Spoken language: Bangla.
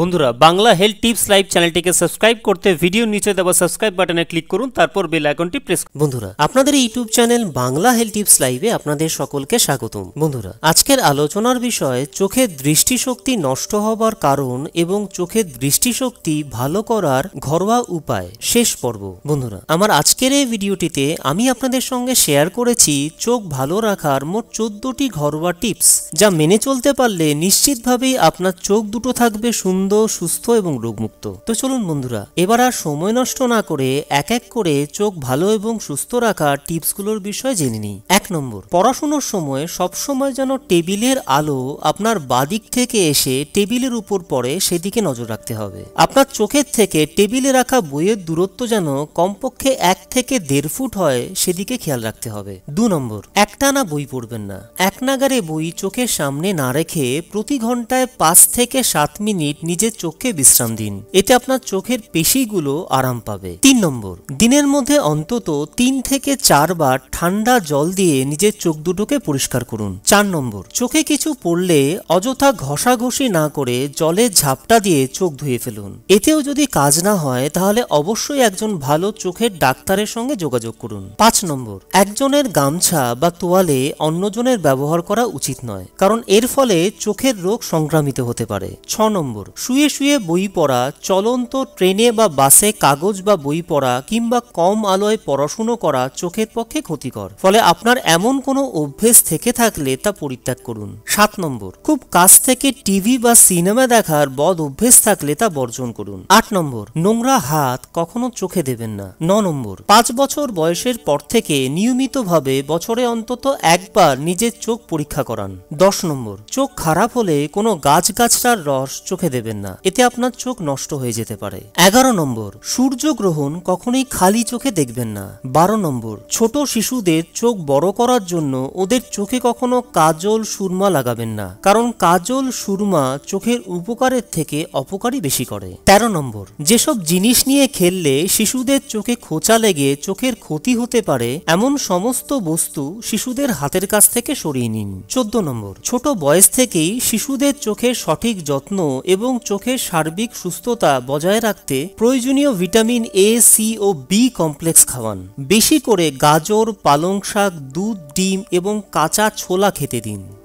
বন্ধুরা, বাংলা হেলথ টিপস লাইভ চ্যানেলটিকে সাবস্ক্রাইব করতে ভিডিও নিচে দেওয়া সাবস্ক্রাইব বাটনে ক্লিক করুন, তারপর বেল আইকনটি প্রেস বন্ধুরা, আপনাদের YouTube channel Bangla health tips লাইভে আপনাদের সকলকে স্বাগতম। বন্ধুরা, আজকের আলোচনার বিষয়, চোখের দৃষ্টিশক্তি নষ্ট হবার কারণ এবং চোখের দৃষ্টিশক্তি ভালো করার ঘরোয়া উপায়। শেষ পর্ব। বন্ধুরা, আমার আজকের এই ভিডিওটিতে আমি আপনাদের সঙ্গে শেয়ার করেছি চোখ ভালো রাখার মোট চোদ্দটি ঘরোয়া টিপস, যা মেনে চলতে পারলে নিশ্চিতভাবেই আপনার চোখ দুটো থাকবে সুন্দর সুস্থ এবং রোগমুক্ত। তো চলুন বন্ধুরা, এবার আর সময় নষ্ট না করে এক এক করে চোখ ভালো এবং সুস্থ রাখার টিপসগুলোর বিষয়ে জেনে নিই। এক নম্বর, পড়াশোনার সময় সবসময় যেন টেবিলের আলো আপনার বাদিক থেকে এসে টেবিলের উপর পড়ে সেদিকে নজর রাখতে হবে। আপনার চোখের থেকে টেবিলে রাখা বইয়ের দূরত্ব যেন কমপক্ষে এক থেকে দেড় ফুট হয় সেদিকে খেয়াল রাখতে হবে। দু নম্বর, একটানা বই পড়বেন না। এক নাগারে বই চোখের সামনে না রেখে প্রতি ঘন্টায় পাঁচ থেকে সাত মিনিট নিজের চোখকে বিশ্রাম দিন, এতে আপনার চোখের পেশিগুলো আরাম পাবে। তিন নম্বর, দিনের মধ্যে অন্তত তিন থেকে চারবার ঠান্ডা জল দিয়ে নিজের চোখ দুটোকে পরিষ্কার করুন। চার নম্বর, চোখে কিছু পড়লে অযথা ঘষাঘষি না করে জলে ঝাপটা দিয়ে চোখ ধুয়ে ফেলুন। এতেও যদি কাজ না হয়, তাহলে অবশ্যই একজন ভালো চোখের ডাক্তারের সঙ্গে যোগাযোগ করুন। পাঁচ নম্বর, একজনের গামছা বা তোয়ালে অন্যজনের ব্যবহার করা উচিত নয়, কারণ এর ফলে চোখের রোগ সংক্রামিত হতে পারে। ছ নম্বর শুয়ে শুয়ে বই পড়া, চলন্ত ট্রেনে বা বাসে কাগজ বা বই পড়া কিংবা কম আলোয় পড়াশুনো করা চোখের পক্ষে ক্ষতিকর। ফলে আপনার এমন কোনো অভ্যেস থেকে থাকলে তা পরিত্যাগ করুন। সাত নম্বর, খুব কাছ থেকে টিভি বা সিনেমা দেখার বদ অভ্যেস থাকলে তা বর্জন করুন। আট নম্বর, নোংরা হাত কখনো চোখে দেবেন না। ন নম্বর, পাঁচ বছর বয়সের পর থেকে নিয়মিতভাবে বছরে অন্তত একবার নিজের চোখ পরীক্ষা করান। দশ নম্বর, চোখ খারাপ হলে কোনো গাছগাছটার রস চোখে দেবেন না। এতে আপনার চোখ নষ্ট হয়ে যেতে পারে। এগারো নম্বর, সূর্যগ্রহণ কখনোই খালি চোখে দেখবেন না। বারো নম্বর, ছোট শিশুদের চোখ বড় করার জন্য ওদের চোখে কখনো কাজল সুরমা লাগাবেন না। কারণ কাজল সুরমা চোখের উপকারের থেকে অপকারই বেশি করে। তেরো নম্বর, যেসব জিনিস নিয়ে খেললে শিশুদের চোখে খোঁচা লেগে চোখের ক্ষতি হতে পারে, এমন সমস্ত বস্তু শিশুদের হাতের কাছ থেকে সরিয়ে নিন। চোদ্দ নম্বর, ছোট বয়স থেকেই শিশুদের চোখের সঠিক যত্ন এবং চোখের সার্বিক সুস্থতা বজায় রাখতে প্রয়োজনীয় ভিটামিন এ সি ও বি কমপ্লেক্স খাওয়ান। বেশি করে গাজর, পালং শাক, দুধ, ডিম এবং কাঁচা ছোলা খেতে দিন।